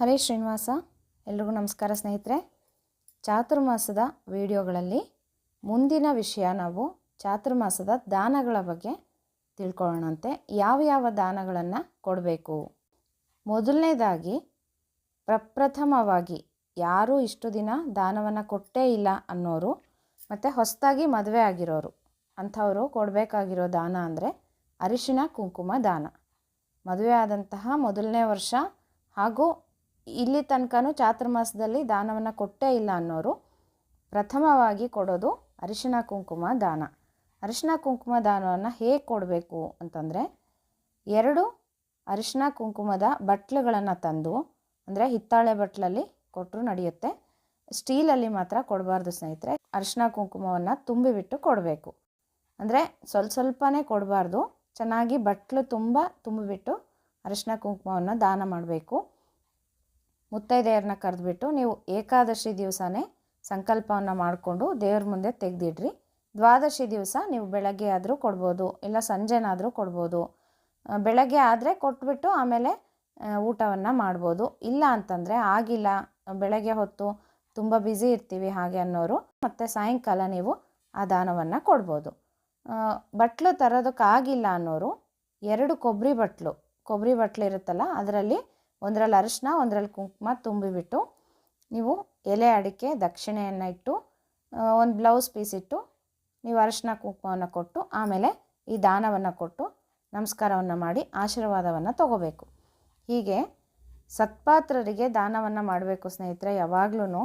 ಹರೇ ಶ್ರೀನಿವಾಸ, ಎಲ್ರಿಗೂ ನಮಸ್ಕಾರ ಸ್ನೇಹಿತರೆ. ಚಾತುರ್ಮಾಸದ ವಿಡಿಯೋಗಳಲ್ಲಿ ಮುಂದಿನ ವಿಷಯ ನಾವು ಚಾತುರ್ಮಾಸದ ದಾನಗಳ ಬಗ್ಗೆ ತಿಳ್ಕೊಳ್ಳೋಣಂತೆ. ಯಾವ ಯಾವ ದಾನಗಳನ್ನು ಕೊಡಬೇಕು? ಮೊದಲನೇದಾಗಿ, ಪ್ರಪ್ರಥಮವಾಗಿ ಯಾರೂ ಇಷ್ಟು ದಿನ ದಾನವನ್ನು ಕೊಟ್ಟೇ ಇಲ್ಲ ಅನ್ನೋರು, ಮತ್ತು ಹೊಸದಾಗಿ ಮದುವೆ ಆಗಿರೋರು, ಅಂಥವರು ಕೊಡಬೇಕಾಗಿರೋ ದಾನ ಅಂದರೆ ಅರಿಶಿಣ ಕುಂಕುಮ ದಾನ. ಮದುವೆ ಆದಂತಹ ಮೊದಲನೇ ವರ್ಷ ಹಾಗೂ ಇಲ್ಲಿ ತನಕನೂ ಚಾತುರ್ಮಾಸದಲ್ಲಿ ದಾನವನ್ನು ಕೊಟ್ಟೇ ಇಲ್ಲ ಅನ್ನೋರು ಪ್ರಥಮವಾಗಿ ಕೊಡೋದು ಅರಿಶಿಣ ಕುಂಕುಮ ದಾನ. ಅರಿಶಿನ ಕುಂಕುಮ ದಾನವನ್ನು ಹೇಗೆ ಕೊಡಬೇಕು ಅಂತಂದರೆ ಎರಡು ಅರಿಶಿಣ ಕುಂಕುಮದ ಬಟ್ಲುಗಳನ್ನು ತಂದು, ಅಂದರೆ ಹಿತ್ತಾಳೆ ಬಟ್ಲಲ್ಲಿ ಕೊಟ್ಟರು ನಡೆಯುತ್ತೆ. ಸ್ಟೀಲಲ್ಲಿ ಮಾತ್ರ ಕೊಡಬಾರ್ದು ಸ್ನೇಹಿತರೆ, ಅರಿಶಿಣ ಕುಂಕುಮವನ್ನು ತುಂಬಿಬಿಟ್ಟು ಕೊಡಬೇಕು. ಅಂದರೆ ಸ್ವಲ್ಪ ಸ್ವಲ್ಪನೇ ಕೊಡಬಾರ್ದು, ಚೆನ್ನಾಗಿ ಬಟ್ಲು ತುಂಬ ತುಂಬಿಬಿಟ್ಟು ಅರಿಶಿಣ ಕುಂಕುಮವನ್ನು ದಾನ ಮಾಡಬೇಕು. ಮುತ್ತೈದೆಯರನ್ನ ಕರೆದುಬಿಟ್ಟು ನೀವು ಏಕಾದಶಿ ದಿವಸನೇ ಸಂಕಲ್ಪವನ್ನು ಮಾಡಿಕೊಂಡು ದೇವ್ರ ಮುಂದೆ ತೆಗೆದಿಡ್ರಿ. ದ್ವಾದಶಿ ದಿವಸ ನೀವು ಬೆಳಗ್ಗೆ ಆದರೂ ಕೊಡ್ಬೋದು, ಇಲ್ಲ ಸಂಜೆನಾದರೂ ಕೊಡ್ಬೋದು. ಬೆಳಗ್ಗೆ ಆದರೆ ಕೊಟ್ಬಿಟ್ಟು ಆಮೇಲೆ ಊಟವನ್ನು ಮಾಡ್ಬೋದು. ಇಲ್ಲ ಅಂತಂದರೆ ಆಗಿಲ್ಲ, ಬೆಳಗ್ಗೆ ಹೊತ್ತು ತುಂಬ ಬ್ಯುಸಿ ಇರ್ತೀವಿ ಹಾಗೆ ಅನ್ನೋರು, ಮತ್ತು ಸಾಯಂಕಾಲ ನೀವು ಆ ದಾನವನ್ನು ಕೊಡ್ಬೋದು. ಬಟ್ಲು ತರೋದಕ್ಕಾಗಿಲ್ಲ ಅನ್ನೋರು ಎರಡು ಕೊಬ್ಬರಿ ಬಟ್ಲು ಕೊಬ್ಬರಿ ಬಟ್ಲು ಇರುತ್ತಲ್ಲ, ಅದರಲ್ಲಿ ಒಂದರಲ್ಲಿ ಅರಿಶಿನ ಒಂದರಲ್ಲಿ ಕುಂಕುಮ ತುಂಬಿಬಿಟ್ಟು ನೀವು ಎಲೆ ಅಡಿಕೆ ದಕ್ಷಿಣೆಯನ್ನು ಇಟ್ಟು ಒಂದು ಬ್ಲೌಸ್ ಪೀಸ್ ಇಟ್ಟು ನೀವು ಅರಿಶಿನ ಕುಂಕುಮವನ್ನು ಕೊಟ್ಟು, ಆಮೇಲೆ ಈ ದಾನವನ್ನು ಕೊಟ್ಟು ನಮಸ್ಕಾರವನ್ನು ಮಾಡಿ ಆಶೀರ್ವಾದವನ್ನು ತಗೋಬೇಕು. ಹೀಗೆ ಸತ್ಪಾತ್ರರಿಗೆ ದಾನವನ್ನು ಮಾಡಬೇಕು ಸ್ನೇಹಿತರೆ ಯಾವಾಗ್ಲೂ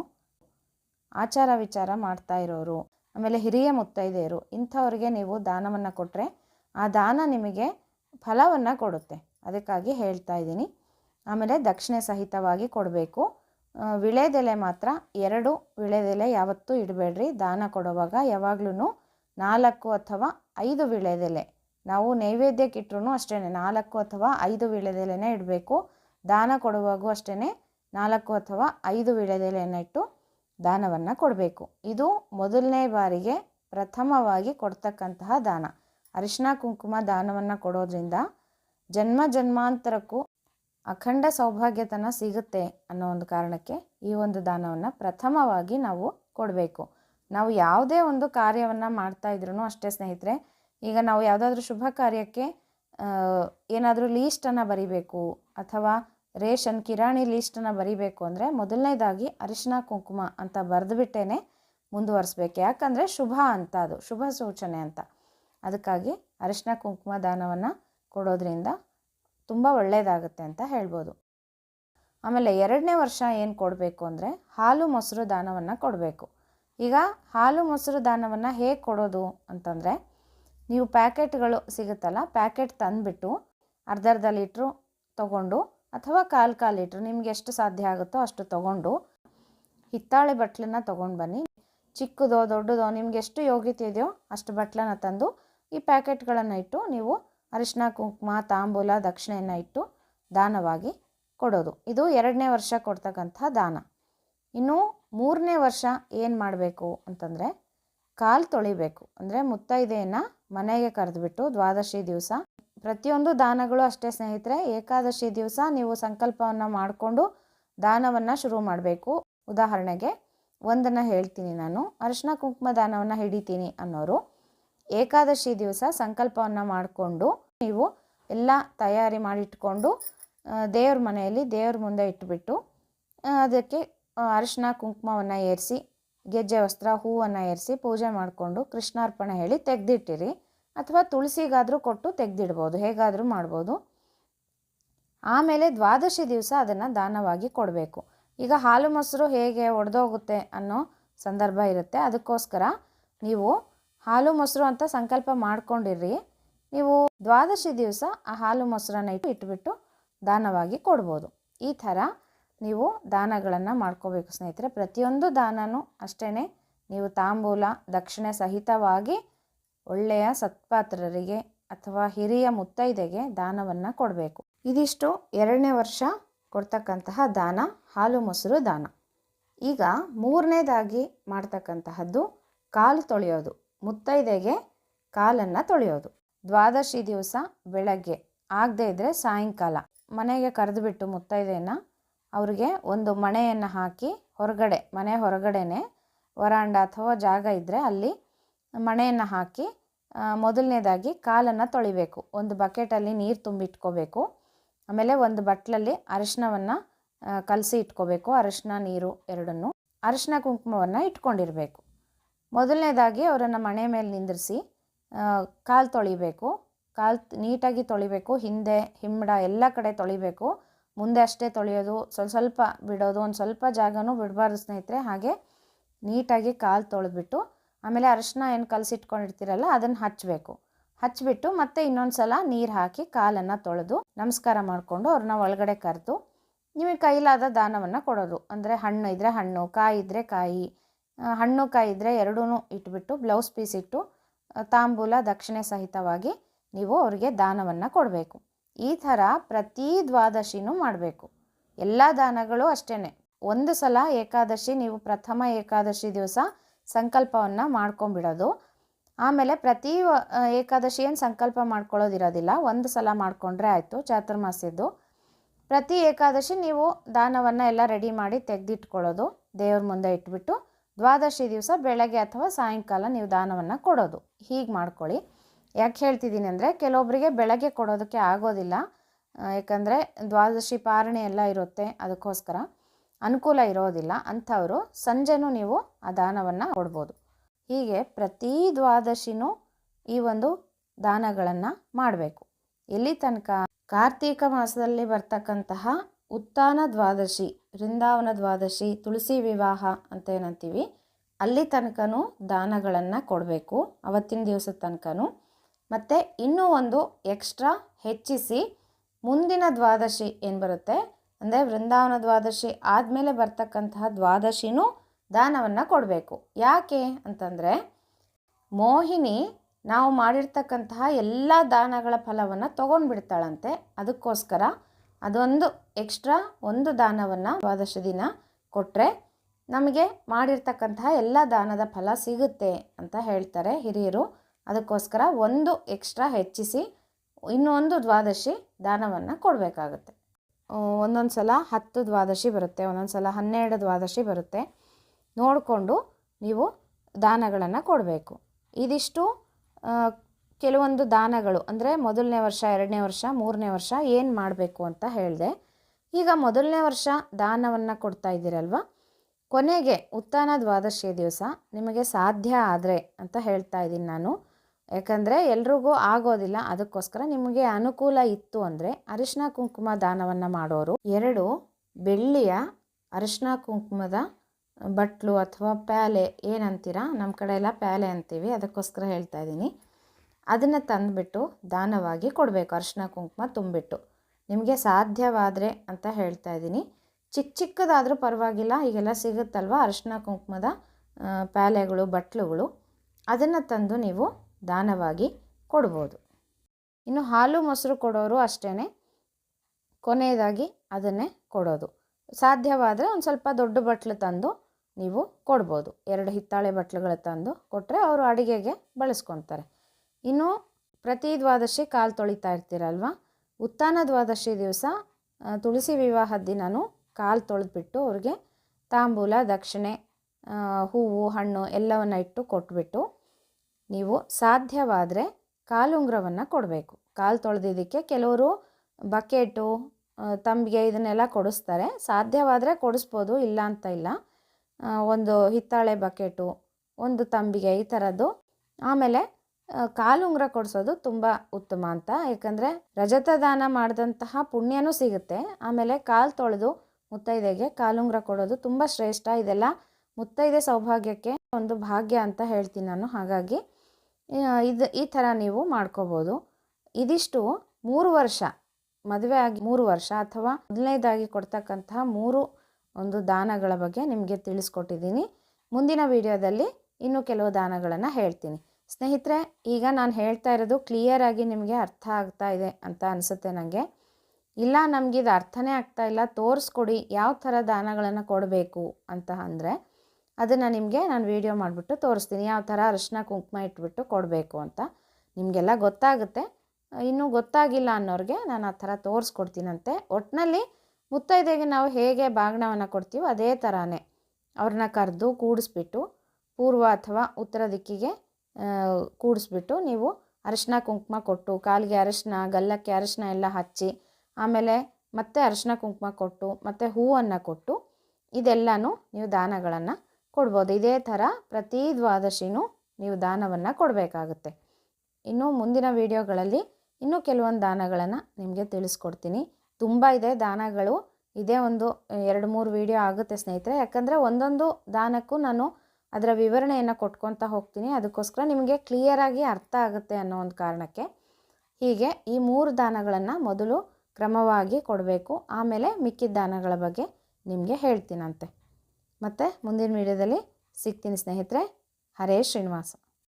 ಆಚಾರ ವಿಚಾರ ಮಾಡ್ತಾ ಇರೋರು, ಆಮೇಲೆ ಹಿರಿಯ ಮುತ್ತೈದೆಯರು, ಇಂಥವ್ರಿಗೆ ನೀವು ದಾನವನ್ನು ಕೊಟ್ಟರೆ ಆ ದಾನ ನಿಮಗೆ ಫಲವನ್ನು ಕೊಡುತ್ತೆ. ಅದಕ್ಕಾಗಿ ಹೇಳ್ತಾ ಇದ್ದೀನಿ. ಆಮೇಲೆ ದಕ್ಷಿಣೆ ಸಹಿತವಾಗಿ ಕೊಡಬೇಕು. ವಿಳೆದೆಲೆ ಮಾತ್ರ ಎರಡು ವಿಳೆದೆಲೆ ಯಾವತ್ತೂ ಇಡಬೇಡ್ರಿ. ದಾನ ಕೊಡುವಾಗ ಯಾವಾಗ್ಲೂ ನಾಲ್ಕು ಅಥವಾ ಐದು ವಿಳೆದೆಲೆ. ನಾವು ನೈವೇದ್ಯಕ್ಕೆ ಇಟ್ಟರು ಅಷ್ಟೇ ನಾಲ್ಕು ಅಥವಾ ಐದು ವಿಳೆದೆಲೆನೇ ಇಡಬೇಕು. ದಾನ ಕೊಡುವಾಗೂ ಅಷ್ಟೇ ನಾಲ್ಕು ಅಥವಾ ಐದು ವಿಳೆದೆಲೆಯನ್ನು ಇಟ್ಟು ದಾನವನ್ನು ಕೊಡಬೇಕು. ಇದು ಮೊದಲನೇ ಬಾರಿಗೆ ಪ್ರಥಮವಾಗಿ ಕೊಡ್ತಕ್ಕಂತಹ ದಾನ. ಅರಿಶಿನ ಕುಂಕುಮ ದಾನವನ್ನು ಕೊಡೋದ್ರಿಂದ ಜನ್ಮ ಜನ್ಮಾಂತರಕ್ಕೂ ಅಖಂಡ ಸೌಭಾಗ್ಯತನ ಸಿಗುತ್ತೆ ಅನ್ನೋ ಒಂದು ಕಾರಣಕ್ಕೆ ಈ ಒಂದು ದಾನವನ್ನು ಪ್ರಥಮವಾಗಿ ನಾವು ಕೊಡಬೇಕು. ನಾವು ಯಾವುದೇ ಒಂದು ಕಾರ್ಯವನ್ನು ಮಾಡ್ತಾ ಇದ್ರೂ ಅಷ್ಟೇ ಸ್ನೇಹಿತರೆ, ಈಗ ನಾವು ಯಾವುದಾದ್ರೂ ಶುಭ ಕಾರ್ಯಕ್ಕೆ ಏನಾದರೂ ಲೀಸ್ಟನ್ನು ಬರಿಬೇಕು ಅಥವಾ ರೇಷನ್ ಕಿರಾಣಿ ಲೀಸ್ಟನ್ನು ಬರಿಬೇಕು ಅಂದರೆ ಮೊದಲನೇದಾಗಿ ಅರಿಶಿನ, ಕುಂಕುಮ ಅಂತ ಬರೆದುಬಿಟ್ಟೇ ಮುಂದುವರಿಸ್ಬೇಕು. ಯಾಕಂದರೆ ಶುಭ ಅಂತ ಅದು, ಶುಭ ಸೂಚನೆ ಅಂತ. ಅದಕ್ಕಾಗಿ ಅರಿಶಿನ, ಕುಂಕುಮ ದಾನವನ್ನು ಕೊಡೋದ್ರಿಂದ ತುಂಬ ಒಳ್ಳೆಯದಾಗುತ್ತೆ ಅಂತ ಹೇಳ್ಬೋದು. ಆಮೇಲೆ ಎರಡನೇ ವರ್ಷ ಏನು ಕೊಡಬೇಕು ಅಂದರೆ ಹಾಲು ಮೊಸರು ದಾನವನ್ನು ಕೊಡಬೇಕು. ಈಗ ಹಾಲು ಮೊಸರು ದಾನವನ್ನು ಹೇಗೆ ಕೊಡೋದು ಅಂತಂದರೆ ನೀವು ಪ್ಯಾಕೆಟ್ಗಳು ಸಿಗುತ್ತಲ್ಲ, ಪ್ಯಾಕೆಟ್ ತಂದುಬಿಟ್ಟು ಅರ್ಧ ಅರ್ಧ ಲೀಟ್ರು ತಗೊಂಡು ಅಥವಾ ಕಾಲು ಕಾಲು ಲೀಟ್ರ್ ನಿಮ್ಗೆ ಎಷ್ಟು ಸಾಧ್ಯ ಆಗುತ್ತೋ ಅಷ್ಟು ತಗೊಂಡು ಹಿತ್ತಾಳೆ ಬಟ್ಲನ್ನ ತೊಗೊಂಡು ಬನ್ನಿ. ಚಿಕ್ಕದೋ ದೊಡ್ಡದೋ ನಿಮ್ಗೆ ಎಷ್ಟು ಯೋಗ್ಯತೆ ಇದೆಯೋ ಅಷ್ಟು ಬಟ್ಲನ್ನ ತಂದು ಈ ಪ್ಯಾಕೆಟ್ಗಳನ್ನು ಇಟ್ಟು ನೀವು ಅರಿಶಿನ ಕುಂಕುಮ, ತಾಂಬೂಲ, ದಕ್ಷಿಣೆಯನ್ನು ಇಟ್ಟು ದಾನವಾಗಿ ಕೊಡೋದು. ಇದು ಎರಡನೇ ವರ್ಷ ಕೊಡ್ತಕ್ಕಂಥ ದಾನ. ಇನ್ನು ಮೂರನೇ ವರ್ಷ ಏನು ಮಾಡಬೇಕು ಅಂತಂದರೆ ಕಾಲು ತೊಳಿಬೇಕು. ಅಂದರೆ ಮುತ್ತೈದೆಯನ್ನು ಮನೆಗೆ ಕರೆದುಬಿಟ್ಟು ದ್ವಾದಶಿ ದಿವಸ. ಪ್ರತಿಯೊಂದು ದಾನಗಳು ಅಷ್ಟೇ ಸ್ನೇಹಿತರೆ, ಏಕಾದಶಿ ದಿವಸ ನೀವು ಸಂಕಲ್ಪವನ್ನು ಮಾಡಿಕೊಂಡು ದಾನವನ್ನು ಶುರು ಮಾಡಬೇಕು. ಉದಾಹರಣೆಗೆ ಒಂದನ್ನು ಹೇಳ್ತೀನಿ ನಾನು. ಅರಿಶಿನ ಕುಂಕುಮ ದಾನವನ್ನು ಹಿಡಿತೀನಿ ಅನ್ನೋರು ಏಕಾದಶಿ ದಿವಸ ಸಂಕಲ್ಪವನ್ನು ಮಾಡಿಕೊಂಡು ನೀವು ಎಲ್ಲ ತಯಾರಿ ಮಾಡಿಟ್ಕೊಂಡು ದೇವ್ರ ಮನೆಯಲ್ಲಿ ದೇವ್ರ ಮುಂದೆ ಇಟ್ಬಿಟ್ಟು ಅದಕ್ಕೆ ಅರಿಶಿನ ಕುಂಕುಮವನ್ನು ಏರಿಸಿ, ಗೆಜ್ಜೆ ವಸ್ತ್ರ ಹೂವನ್ನು ಏರಿಸಿ ಪೂಜೆ ಮಾಡಿಕೊಂಡು ಕೃಷ್ಣಾರ್ಪಣೆ ಹೇಳಿ ತೆಗೆದಿಟ್ಟಿರಿ. ಅಥವಾ ತುಳಸಿಗಾದರೂ ಕೊಟ್ಟು ತೆಗೆದಿಡ್ಬೋದು, ಹೇಗಾದರೂ ಮಾಡ್ಬೋದು. ಆಮೇಲೆ ದ್ವಾದಶಿ ದಿವಸ ಅದನ್ನು ದಾನವಾಗಿ ಕೊಡಬೇಕು. ಈಗ ಹಾಲು ಮೊಸರು ಹೇಗೆ ಒಡೆದೋಗುತ್ತೆ ಅನ್ನೋ ಸಂದರ್ಭ ಇರುತ್ತೆ. ಅದಕ್ಕೋಸ್ಕರ ನೀವು ಹಾಲು ಮೊಸರು ಅಂತ ಸಂಕಲ್ಪ ಮಾಡ್ಕೊಂಡಿರ್ರಿ ನೀವು ದ್ವಾದಶಿ ದಿವಸ ಆ ಹಾಲು ಮೊಸರನ್ನ ಇಟ್ಟು ಇಟ್ಬಿಟ್ಟು ದಾನವಾಗಿ ಕೊಡ್ಬೋದು. ಈ ಥರ ನೀವು ದಾನಗಳನ್ನು ಮಾಡ್ಕೋಬೇಕು ಸ್ನೇಹಿತರೆ. ಪ್ರತಿಯೊಂದು ದಾನನೂ ಅಷ್ಟೇ ನೀವು ತಾಂಬೂಲ, ದಕ್ಷಿಣೆ ಸಹಿತವಾಗಿ ಒಳ್ಳೆಯ ಸತ್ಪಾತ್ರರಿಗೆ ಅಥವಾ ಹಿರಿಯ ಮುತ್ತೈದೆಗೆ ದಾನವನ್ನು ಕೊಡಬೇಕು. ಇದಿಷ್ಟು ಎರಡನೇ ವರ್ಷ ಕೊಡ್ತಕ್ಕಂತಹ ದಾನ, ಹಾಲು ಮೊಸರು ದಾನ. ಈಗ ಮೂರನೇದಾಗಿ ಮಾಡ್ತಕ್ಕಂತಹದ್ದು ಕಾಲು ತೊಳೆಯೋದು, ಮುತ್ತೈದೆಗೆ ಕಾಲನ್ನು ತೊಳೆಯೋದು. ದ್ವಾದಶಿ ದಿವಸ ಬೆಳಗ್ಗೆ. ಆಗದೇ ಇದ್ದರೆ ಸಾಯಂಕಾಲ. ಮನೆಗೆ ಕರೆದುಬಿಟ್ಟು ಮುತ್ತೈದೆಯನ್ನು ಅವ್ರಿಗೆ ಒಂದು ಮಣೆಯನ್ನು ಹಾಕಿ ಹೊರಗಡೆ, ಮನೆ ಹೊರಗಡೆನೆ ವರಾಂಡ ಅಥವಾ ಜಾಗ ಇದ್ದರೆ ಅಲ್ಲಿ ಮಣೆಯನ್ನು ಹಾಕಿ ಮೊದಲನೇದಾಗಿ ಕಾಲನ್ನು ತೊಳಿಬೇಕು. ಒಂದು ಬಕೆಟಲ್ಲಿ ನೀರು ತುಂಬಿಟ್ಕೋಬೇಕು. ಆಮೇಲೆ ಒಂದು ಬಟ್ಲಲ್ಲಿ ಅರಿಶಿನವನ್ನು ಕಲಸಿ ಇಟ್ಕೋಬೇಕು. ಅರಿಶಿನ ನೀರು ಎರಡನ್ನು. ಅರಿಶಿನ ಕುಂಕುಮವನ್ನು ಇಟ್ಕೊಂಡಿರಬೇಕು. ಮೊದಲನೇದಾಗಿ ಅವರನ್ನು ಮಣೆ ಮೇಲೆ ನಿಂದಿರಿಸಿ ಕಾಲು ತೊಳಿಬೇಕು. ಕಾಲು ನೀಟಾಗಿ ತೊಳಿಬೇಕು. ಹಿಂದೆ ಹಿಮ್ಮಡ ಎಲ್ಲ ಕಡೆ ತೊಳಿಬೇಕು. ಮುಂದೆ ಅಷ್ಟೇ ತೊಳೆಯೋದು, ಸ್ವಲ್ಪ ಸ್ವಲ್ಪ ಬಿಡೋದು, ಒಂದು ಸ್ವಲ್ಪ ಜಾಗನೂ ಬಿಡಬಾರ್ದು ಸ್ನೇಹಿತರೆ. ಹಾಗೆ ನೀಟಾಗಿ ಕಾಲು ತೊಳೆದ್ಬಿಟ್ಟು, ಆಮೇಲೆ ಅರಶಿನ ಏನು ಕಲಸಿಟ್ಕೊಂಡಿರ್ತೀರಲ್ಲ, ಅದನ್ನು ಹಚ್ಚಬೇಕು ಹಚ್ಚಿಬಿಟ್ಟು ಮತ್ತೆ ಇನ್ನೊಂದು ಸಲ ನೀರು ಹಾಕಿ ಕಾಲನ್ನು ತೊಳೆದು, ನಮಸ್ಕಾರ ಮಾಡಿಕೊಂಡು ಅವ್ರನ್ನ ಒಳಗಡೆ ಕರೆದು, ನಿಮಗೆ ಕೈಲಾದ ದಾನವನ್ನು ಕೊಡೋದು. ಅಂದರೆ ಹಣ್ಣು ಇದ್ದರೆ ಹಣ್ಣು, ಕಾಯಿ ಇದ್ದರೆ ಕಾಯಿ ಹಣ್ಣು, ಕಾಯಿ ಇದ್ದರೆ ಎರಡೂ ಇಟ್ಬಿಟ್ಟು, ಬ್ಲೌಸ್ ಪೀಸ್ ಇಟ್ಟು ತಾಂಬೂಲ ದಕ್ಷಿಣೆ ಸಹಿತವಾಗಿ ನೀವು ಅವರಿಗೆ ದಾನವನ್ನು ಕೊಡಬೇಕು. ಈ ಥರ ಪ್ರತಿ ದ್ವಾದಶಿನೂ ಮಾಡಬೇಕು. ಎಲ್ಲ ದಾನಗಳು ಅಷ್ಟೇ ಒಂದು ಸಲ ಏಕಾದಶಿ, ನೀವು ಪ್ರಥಮ ಏಕಾದಶಿ ದಿವಸ ಸಂಕಲ್ಪವನ್ನು ಮಾಡ್ಕೊಂಬಿಡೋದು ಆಮೇಲೆ ಪ್ರತಿ ಏಕಾದಶಿ ಏನು ಸಂಕಲ್ಪ ಮಾಡ್ಕೊಳ್ಳೋದಿರೋದಿಲ್ಲ, ಒಂದು ಸಲ ಮಾಡಿಕೊಂಡ್ರೆ ಆಯಿತು, ಚಾತುರ್ಮಾಸ್ಯದ್ದು. ಪ್ರತಿ ಏಕಾದಶಿ ನೀವು ದಾನವನ್ನು ಎಲ್ಲ ರೆಡಿ ಮಾಡಿ ತೆಗೆದಿಟ್ಕೊಳ್ಳೋದು, ದೇವ್ರ ಮುಂದೆ ಇಟ್ಬಿಟ್ಟು ದ್ವಾದಶಿ ದಿವಸ ಬೆಳಗ್ಗೆ ಅಥವಾ ಸಾಯಂಕಾಲ ನೀವು ದಾನವನ್ನು ಕೊಡೋದು. ಹೀಗೆ ಮಾಡ್ಕೊಳ್ಳಿ. ಯಾಕೆ ಹೇಳ್ತಿದ್ದೀನಿ ಅಂದರೆ ಕೆಲವೊಬ್ಬರಿಗೆ ಬೆಳಗ್ಗೆ ಕೊಡೋದಕ್ಕೆ ಆಗೋದಿಲ್ಲ. ಯಾಕಂದರೆ ದ್ವಾದಶಿ ಪಾರಣೆ ಎಲ್ಲ ಇರುತ್ತೆ, ಅದಕ್ಕೋಸ್ಕರ ಅನುಕೂಲ ಇರೋದಿಲ್ಲ ಅಂಥವರು ಸಂಜೆನೂ ನೀವು ಆ ದಾನವನ್ನು ಕೊಡ್ಬೋದು. ಹೀಗೆ ಪ್ರತಿ ದ್ವಾದಶಿನೂ ಈ ಒಂದು ದಾನಗಳನ್ನು ಮಾಡಬೇಕು. ಎಲ್ಲಿ ತನಕ ಕಾರ್ತೀಕ ಮಾಸದಲ್ಲಿ ಬರ್ತಕ್ಕಂತಹ ಉತ್ಥಾನ ದ್ವಾದಶಿ, ವೃಂದಾವನ ದ್ವಾದಶಿ, ತುಳಸಿ ವಿವಾಹ ಅಂತ ಏನಂತೀವಿ. ಅಲ್ಲಿ ತನಕನೂ ದಾನಗಳನ್ನು ಕೊಡಬೇಕು, ಅವತ್ತಿನ ದಿವಸದ ತನಕನೂ. ಮತ್ತು ಇನ್ನೂ ಒಂದು ಎಕ್ಸ್ಟ್ರಾ ಹೆಚ್ಚಿಸಿ ಮುಂದಿನ ದ್ವಾದಶಿ ಏನು ಬರುತ್ತೆ? ಅಂದರೆ ವೃಂದಾವನ ದ್ವಾದಶಿ ಆದಮೇಲೆ ಬರ್ತಕ್ಕಂತಹ ದ್ವಾದಶಿನೂ ದಾನವನ್ನು ಕೊಡಬೇಕು. ಯಾಕೆ ಅಂತಂದರೆ ಮೋಹಿನಿ ನಾವು ಮಾಡಿರ್ತಕ್ಕಂತಹ ಎಲ್ಲ ದಾನಗಳ ಫಲವನ್ನು ತೊಗೊಂಡ್ಬಿಡ್ತಾಳಂತೆ. ಅದಕ್ಕೋಸ್ಕರ ಅದೊಂದು ಎಕ್ಸ್ಟ್ರಾ ಒಂದು ದಾನವನ್ನು ದ್ವಾದಶ ದಿನ ಕೊಟ್ಟರೆ ನಮಗೆ ಮಾಡಿರ್ತಕ್ಕಂತಹ ಎಲ್ಲ ದಾನದ ಫಲ ಸಿಗುತ್ತೆ ಅಂತ ಹೇಳ್ತಾರೆ ಹಿರಿಯರು. ಅದಕ್ಕೋಸ್ಕರ ಒಂದು ಎಕ್ಸ್ಟ್ರಾ ಹೆಚ್ಚಿಸಿ ಇನ್ನೊಂದು ದ್ವಾದಶಿ ದಾನವನ್ನು ಕೊಡಬೇಕಾಗುತ್ತೆ. ಒಂದೊಂದು ಸಲ ಹತ್ತು ದ್ವಾದಶಿ ಬರುತ್ತೆ ಒಂದೊಂದು ಸಲ ಹನ್ನೆರಡು ದ್ವಾದಶಿ ಬರುತ್ತೆ. ನೋಡಿಕೊಂಡು ನೀವು ದಾನಗಳನ್ನು ಕೊಡಬೇಕು. ಇದಿಷ್ಟು ಕೆಲವೊಂದು ದಾನಗಳು, ಅಂದರೆ ಮೊದಲನೇ ವರ್ಷ, ಎರಡನೇ ವರ್ಷ, ಮೂರನೇ ವರ್ಷ ಏನು ಮಾಡಬೇಕು ಅಂತ ಹೇಳಿದೆ. ಈಗ ಮೊದಲನೇ ವರ್ಷ ದಾನವನ್ನು ಕೊಡ್ತಾ ಇದ್ದೀರಲ್ವ? ಕೊನೆಗೆ ಉತ್ಥಾನ ದ್ವಾದಶಿಯ ದಿವಸ ನಿಮಗೆ ಸಾಧ್ಯ ಆದರೆ ಅಂತ ಹೇಳ್ತಾ ಇದ್ದೀನಿ ನಾನು. ಯಾಕಂದರೆ ಎಲ್ರಿಗೂ ಆಗೋದಿಲ್ಲ, ಅದಕ್ಕೋಸ್ಕರ ನಿಮಗೆ ಅನುಕೂಲ ಇತ್ತು ಅಂದರೆ ಅರಿಶಿನ ಕುಂಕುಮ ದಾನವನ್ನು ಮಾಡೋರು. ಎರಡು, ಬೆಳ್ಳಿಯ ಅರಿಶಿನ ಕುಂಕುಮದ ಬಟ್ಲು ಅಥವಾ ಪ್ಯಾಲೆ ಏನಂತೀರಾ? ನಮ್ಮ ಕಡೆ ಎಲ್ಲ ಪ್ಯಾಲೆ ಅಂತೀವಿ, ಅದಕ್ಕೋಸ್ಕರ ಹೇಳ್ತಾ ಇದ್ದೀನಿ. ಅದನ್ನು ತಂದುಬಿಟ್ಟು ದಾನವಾಗಿ ಕೊಡಬೇಕು. ಅರಿಶಿನ ಕುಂಕುಮ ತುಂಬಿಟ್ಟು. ನಿಮಗೆ ಸಾಧ್ಯವಾದರೆ ಅಂತ ಹೇಳ್ತಾ ಇದ್ದೀನಿ. ಚಿಕ್ಕ ಚಿಕ್ಕದಾದರೂ ಪರವಾಗಿಲ್ಲ. ಈಗೆಲ್ಲ ಸಿಗುತ್ತಲ್ವ ಅರಿಶಿನ ಕುಂಕುಮದ ಪ್ಯಾಲೆಗಳು, ಬಟ್ಲುಗಳು? ಅದನ್ನು ತಂದು ನೀವು ದಾನವಾಗಿ ಕೊಡ್ಬೋದು. ಇನ್ನು ಹಾಲು, ಮೊಸರು ಕೊಡೋರು ಅಷ್ಟೇ ಕೊನೆಯದಾಗಿ ಅದನ್ನೇ ಕೊಡೋದು. ಸಾಧ್ಯವಾದರೆ ಒಂದು ಸ್ವಲ್ಪ ದೊಡ್ಡ ಬಟ್ಲು ತಂದು ನೀವು ಕೊಡ್ಬೋದು. ಎರಡು ಹಿತ್ತಾಳೆ ಬಟ್ಲುಗಳು ತಂದು ಕೊಟ್ಟರೆ ಅವರು ಅಡುಗೆಗೆ ಬಳಸ್ಕೊತಾರೆ. ಇನ್ನು ಪ್ರತಿ ದ್ವಾದಶಿ ಕಾಲು ತೊಳಿತಾ ಇರ್ತೀರಲ್ವ? ಉತ್ಥಾನ ದ್ವಾದಶಿ ದಿವಸ ತುಳಸಿ ವಿವಾಹದ ದಿನವೂ ಕಾಲು ತೊಳೆದ್ಬಿಟ್ಟು ಅವ್ರಿಗೆ ತಾಂಬೂಲ, ದಕ್ಷಿಣೆ ಹೂವು, ಹಣ್ಣು ಎಲ್ಲವನ್ನು ಇಟ್ಟು ಕೊಟ್ಬಿಟ್ಟು ನೀವು ಸಾಧ್ಯವಾದರೆ ಕಾಲುಂಗ್ರವನ್ನು ಕೊಡಬೇಕು. ಕಾಲು ತೊಳೆದಿದ್ದಕ್ಕೆ ಕೆಲವರು ಬಕೆಟು ತಂಬಿಗೆ ಇದನ್ನೆಲ್ಲ ಕೊಡಿಸ್ತಾರೆ. ಸಾಧ್ಯವಾದರೆ ಕೊಡಿಸ್ಬೋದು, ಇಲ್ಲ ಅಂತ ಇಲ್ಲ. ಒಂದು ಹಿತ್ತಾಳೆ ಬಕೆಟು, ಒಂದು ತಂಬಿಗೆ ಈ ಥರದ್ದು ಆಮೇಲೆ ಆ, ಕಾಲುಂಗುರ ಕೊಡಿಸೋದು ತುಂಬ ಉತ್ತಮ ಅಂತ. ಯಾಕಂದರೆ ರಜತ ದಾನ ಮಾಡಿದಂತಹ ಪುಣ್ಯನೂ ಸಿಗುತ್ತೆ. ಆಮೇಲೆ ಕಾಲು ತೊಳೆದು ಮುತ್ತೈದೆಗೆ ಕಾಲುಂಗುರ ಕೊಡೋದು ತುಂಬ ಶ್ರೇಷ್ಠ. ಇದೆಲ್ಲ ಮುತ್ತೈದೆ ಸೌಭಾಗ್ಯಕ್ಕೆ ಒಂದು ಭಾಗ್ಯ ಅಂತ ಹೇಳ್ತೀನಿ ನಾನು. ಹಾಗಾಗಿ ಇದು ಈ ಥರ ನೀವು ಮಾಡ್ಕೋಬೋದು. ಇದಿಷ್ಟು ಮೂರು ವರ್ಷ ಮದುವೆ ಆಗಿ ಮೂರು ವರ್ಷ ಅಥವಾ ಮೊದಲನೇದಾಗಿ ಕೊಡ್ತಕ್ಕಂತಹ ಮೂರು ಒಂದು ದಾನಗಳ ಬಗ್ಗೆ ನಿಮಗೆ ತಿಳಿಸ್ಕೊಟ್ಟಿದ್ದೀನಿ. ಮುಂದಿನ ವಿಡಿಯೋದಲ್ಲಿ ಇನ್ನೂ ಕೆಲವು ದಾನಗಳನ್ನು ಹೇಳ್ತೀನಿ. ಸ್ನೇಹಿತರೆ, ಈಗ ನಾನು ಹೇಳ್ತಾ ಇರೋದು ಕ್ಲಿಯರಾಗಿ ನಿಮಗೆ ಅರ್ಥ ಆಗ್ತಾ ಇದೆ ಅಂತ ಅನಿಸುತ್ತೆ ನನಗೆ ಇಲ್ಲ, ನಮಗೆ ಇದು ಅರ್ಥನೇ ಆಗ್ತಾ ಇಲ್ಲ, ತೋರಿಸ್ಕೊಡಿ ಯಾವ ಥರ ದಾನಗಳನ್ನು ಕೊಡಬೇಕು ಅಂತ ಅಂದರೆ, ಅದನ್ನು ನಿಮಗೆ ನಾನು ವಿಡಿಯೋ ಮಾಡಿಬಿಟ್ಟು ತೋರಿಸ್ತೀನಿ, ಯಾವ ಥರ ಅರಿಶಿನ ಕುಂಕುಮ ಇಟ್ಬಿಟ್ಟು ಕೊಡಬೇಕು ಅಂತ. ನಿಮಗೆಲ್ಲ ಗೊತ್ತಾಗುತ್ತೆ. ಇನ್ನೂ ಗೊತ್ತಾಗಿಲ್ಲ ಅನ್ನೋರಿಗೆ ನಾನು ಆ ಥರ ತೋರಿಸ್ಕೊಡ್ತೀನಂತೆ. ಒಟ್ಟಿನಲ್ಲಿ ಮುತ್ತೈದೆಗೆ ನಾವು ಹೇಗೆ ಬಾಗ್ನವನ್ನು ಕೊಡ್ತೀವೋ ಅದೇ ಥರನೇ ಅವ್ರನ್ನ ಕರೆದು ಕೂಡಿಸ್ಬಿಟ್ಟು ಪೂರ್ವ ಅಥವಾ ಉತ್ತರ ದಿಕ್ಕಿಗೆ ಕೂಡಿಸ್ಬಿಟ್ಟು ನೀವು ಅರಿಶಿನ ಕುಂಕುಮ ಕೊಟ್ಟು ಕಾಲಿಗೆ ಅರಿಶಿನ, ಗಲ್ಲಕ್ಕೆ ಅರಿಶಿನ ಎಲ್ಲ ಹಚ್ಚಿ, ಆಮೇಲೆ ಮತ್ತೆ ಅರಿಶಿನ ಕುಂಕುಮ ಕೊಟ್ಟು, ಮತ್ತೆ ಹೂವನ್ನು ಕೊಟ್ಟು ಇದೆಲ್ಲನೂ ನೀವು ದಾನಗಳನ್ನು ಕೊಡ್ಬೋದು. ಇದೇ ಥರ ಪ್ರತಿ ದ್ವಾದಶಿನೂ ನೀವು ದಾನವನ್ನು ಕೊಡಬೇಕಾಗುತ್ತೆ. ಇನ್ನು ಮುಂದಿನ ವಿಡಿಯೋಗಳಲ್ಲಿ ಇನ್ನೂ ಕೆಲವೊಂದು ದಾನಗಳನ್ನು ನಿಮಗೆ ತಿಳಿಸ್ಕೊಡ್ತೀನಿ. ತುಂಬ ಇದೆ ದಾನಗಳು. ಇದೇ ಒಂದು, ಎರಡು, ಮೂರು ವಿಡಿಯೋ ಆಗುತ್ತೆ ಸ್ನೇಹಿತರೆ. ಯಾಕಂದರೆ ಒಂದೊಂದು ದಾನಕ್ಕೂ ನಾನು ಅದರ ವಿವರಣೆಯನ್ನು ಕೊಟ್ಕೊತಾ ಹೋಗ್ತೀನಿ. ಅದಕ್ಕೋಸ್ಕರ ನಿಮಗೆ ಕ್ಲಿಯರಾಗಿ ಅರ್ಥ ಆಗುತ್ತೆ ಅನ್ನೋ ಒಂದು ಕಾರಣಕ್ಕೆ. ಹೀಗೆ ಈ ಮೂರು ದಾನಗಳನ್ನು ಮೊದಲು ಕ್ರಮವಾಗಿ ಕೊಡಬೇಕು. ಆಮೇಲೆ ಮಿಕ್ಕಿದ ದಾನಗಳ ಬಗ್ಗೆ ನಿಮಗೆ ಹೇಳ್ತೀನಂತೆ. ಮತ್ತು ಮುಂದಿನ ವಿಡಿಯೋದಲ್ಲಿ ಸಿಗ್ತೀನಿ ಸ್ನೇಹಿತರೆ. ಹರೇ ಶ್ರೀನಿವಾಸ.